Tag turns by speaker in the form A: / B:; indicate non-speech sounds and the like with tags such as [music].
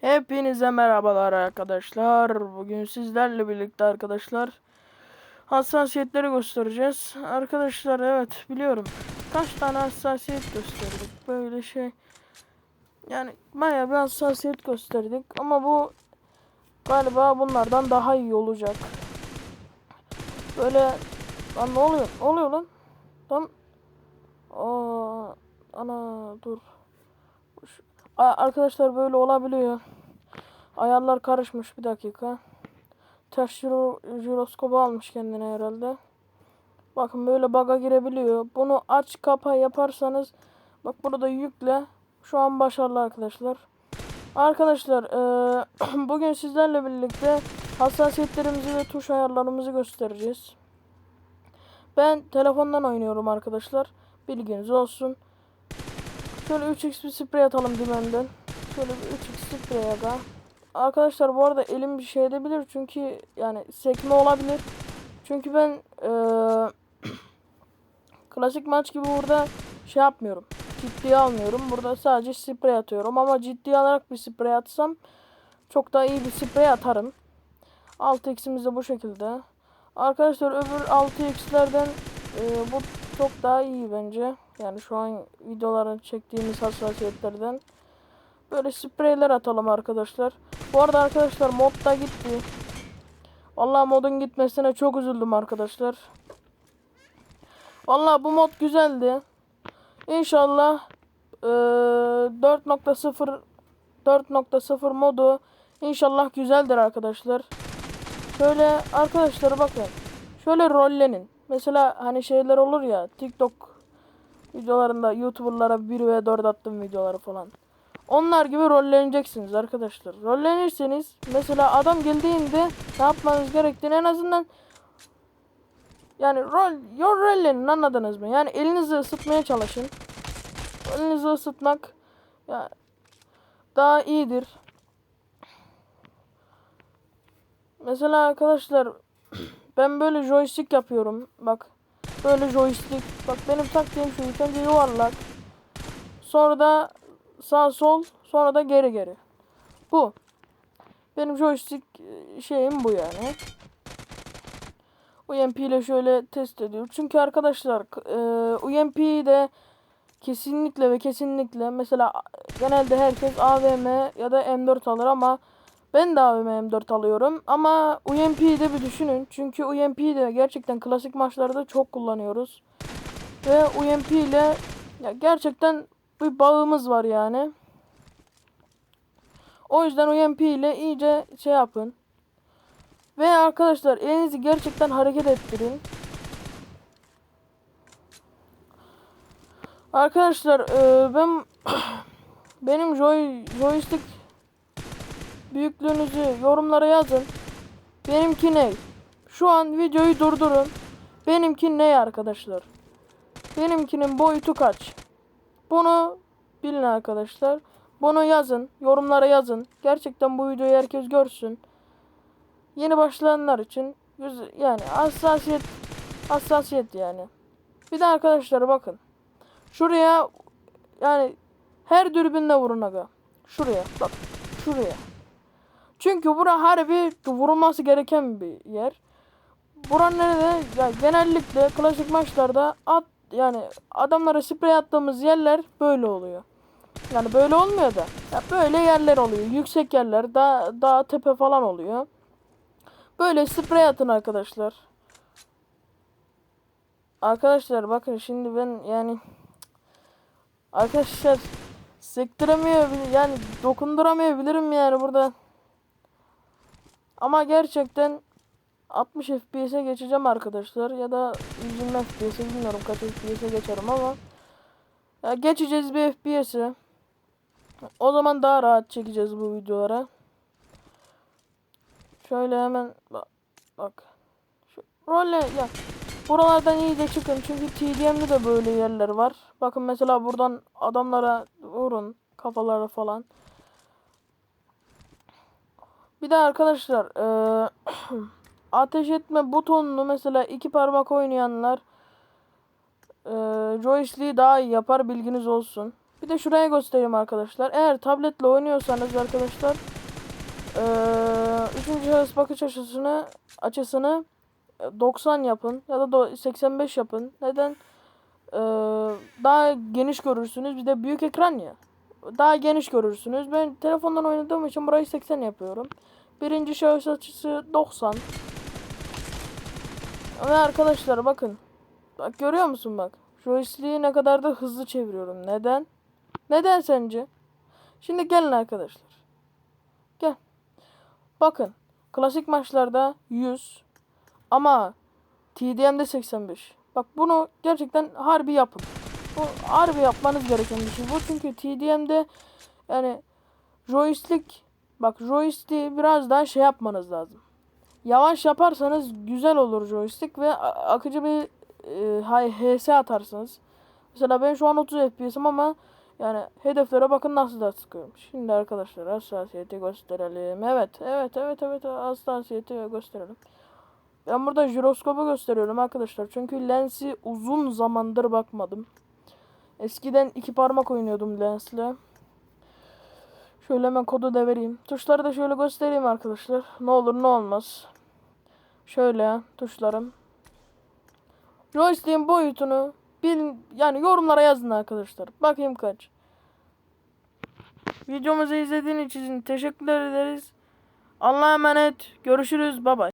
A: Hepinize merhabalar arkadaşlar. Bugün sizlerle birlikte arkadaşlar hassasiyetleri göstereceğiz. Arkadaşlar evet biliyorum. Kaç tane hassasiyet gösterdik. Böyle şey. Yani bayağı bir hassasiyet gösterdik. Ama bu galiba bunlardan daha iyi olacak. Böyle lan ne oluyor? Ne oluyor lan? Lan Aa, ana dur. Şu- Arkadaşlar böyle olabiliyor. Ayarlar karışmış bir dakika. Ters jiroskopu almış kendine herhalde. Bakın böyle baga girebiliyor. Bunu aç kapa yaparsanız bak burada yükle. Şu an başarılı arkadaşlar. Arkadaşlar eee, [clears throat] bugün sizlerle birlikte hassasiyetlerimizi ve tuş ayarlarımızı göstereceğiz. Ben telefondan oynuyorum arkadaşlar. Bilginiz olsun. Şöyle 3x bir sprey atalım dümenden. Şöyle bir 3x sprey aga. Arkadaşlar bu arada elim bir şey edebilir çünkü yani sekme olabilir. Çünkü ben eee, [clears throat] klasik maç gibi burada şey yapmıyorum. Ciddiye almıyorum. Burada sadece sprey atıyorum ama ciddiye alarak bir sprey atsam çok daha iyi bir sprey atarım. 6x'imiz de bu şekilde. Arkadaşlar öbür 6x'lerden eee, bu çok daha iyi bence. Yani şu an videoların çektiğimiz hassasiyetlerden. Böyle spreyler atalım arkadaşlar. Bu arada arkadaşlar mod da gitti. Vallahi modun gitmesine çok üzüldüm arkadaşlar. Vallahi bu mod güzeldi. İnşallah eee 4.0 4.0 modu inşallah güzeldir arkadaşlar. Şöyle arkadaşlar bakın. Şöyle rollenin. Mesela hani şeyler olur ya TikTok videolarında YouTuber'lara 1 ve 4 attım videoları falan. Onlar gibi rolleneceksiniz arkadaşlar. Rollenirseniz mesela adam geldiğinde ne yapmanız gerektiğini en azından yani rol, your rollenin anladınız mı? Yani elinizi ısıtmaya çalışın. Elinizi ısıtmak ya daha iyidir. Mesela arkadaşlar ben böyle joystick yapıyorum. Bak böyle joystick. Bak benim taktiğim şu ilk önce yuvarlak. Sonra da sağ sol sonra da geri geri. Bu. Benim joystick e, şeyim bu yani. UMP ile şöyle test ediyorum. Çünkü arkadaşlar e, UMP'de kesinlikle ve kesinlikle mesela genelde herkes AVM ya da M4 alır ama ben de AVM M4 alıyorum ama UMP'yi de bir düşünün. Çünkü UMP'yi de gerçekten klasik maçlarda çok kullanıyoruz. Ve UMP ile ya gerçekten bir bağımız var yani. O yüzden UMP ile iyice şey yapın. Ve arkadaşlar elinizi gerçekten hareket ettirin. Arkadaşlar ben [clears throat] benim joy, joystick büyüklüğünüzü yorumlara yazın. Benimki ne? Şu an videoyu durdurun. Benimki ne arkadaşlar? Benimkinin boyutu kaç? Bunu bilin arkadaşlar. Bunu yazın. Yorumlara yazın. Gerçekten bu videoyu herkes görsün. Yeni başlayanlar için yani hassasiyet hassasiyet yani. Bir de arkadaşlar bakın. Şuraya yani her dürbünle vurun aga. Şuraya bak. Şuraya. Çünkü bura harbi vurulması gereken bir yer. Buranın nerede? Ya genellikle klasik maçlarda at yani adamlara sprey attığımız yerler böyle oluyor. Yani böyle olmuyor da. Ya böyle yerler oluyor. Yüksek yerler, dağ, dağ tepe falan oluyor. Böyle sprey atın arkadaşlar. Arkadaşlar bakın şimdi ben yani arkadaşlar sektiremiyor yani dokunduramayabilirim yani burada. Ama gerçekten 60 FPS'e geçeceğim arkadaşlar ya da 120 FPS'e bilmiyorum kaç FPS'e geçerim ama ya geçeceğiz bir FPS'e. O zaman daha rahat çekeceğiz bu videolara. Şöyle hemen bak. bak. Şu rolle ya buralardan iyice çıkın çünkü TDM'de de böyle yerler var. Bakın mesela buradan adamlara vurun kafalara falan. Bir de arkadaşlar eee, [clears throat] ateş etme butonunu mesela iki parmak oynayanlar eee joystick'i daha iyi yapar bilginiz olsun. Bir de şuraya göstereyim arkadaşlar. Eğer tabletle oynuyorsanız arkadaşlar eee üçüncü şahıs bakış açısını açısını e, 90 yapın ya da do- 85 yapın. Neden? Eee, daha geniş görürsünüz. Bir de büyük ekran ya. Daha geniş görürsünüz. Ben telefondan oynadığım için burayı 80 yapıyorum. Birinci şahıs açısı 90. Ve arkadaşlar bakın. Bak görüyor musun bak. Joystick'i ne kadar da hızlı çeviriyorum. Neden? Neden sence? Şimdi gelin arkadaşlar. Gel. Bakın. Klasik maçlarda 100 ama TDM'de 85. Bak bunu gerçekten harbi yapın. Bu harbi yapmanız gereken bir şey. Bu çünkü TDM'de yani joystick bak joystick'i biraz daha şey yapmanız lazım. Yavaş yaparsanız güzel olur joystick ve akıcı bir e, HS atarsınız. Mesela ben şu an 30 FPS'im ama yani hedeflere bakın nasıl da sıkıyorum. Şimdi arkadaşlar hassasiyeti gösterelim. Evet, evet, evet, evet hassasiyeti gösterelim. Ben burada jiroskopu gösteriyorum arkadaşlar. Çünkü lensi uzun zamandır bakmadım. Eskiden iki parmak oynuyordum lensle. Şöyle hemen kodu da vereyim. Tuşları da şöyle göstereyim arkadaşlar. Ne olur ne olmaz. Şöyle tuşlarım. Joystick'in boyutunu bilin yani yorumlara yazın arkadaşlar. Bakayım kaç. Videomuzu izlediğiniz için teşekkür ederiz. Allah'a emanet. Görüşürüz. Bye bye.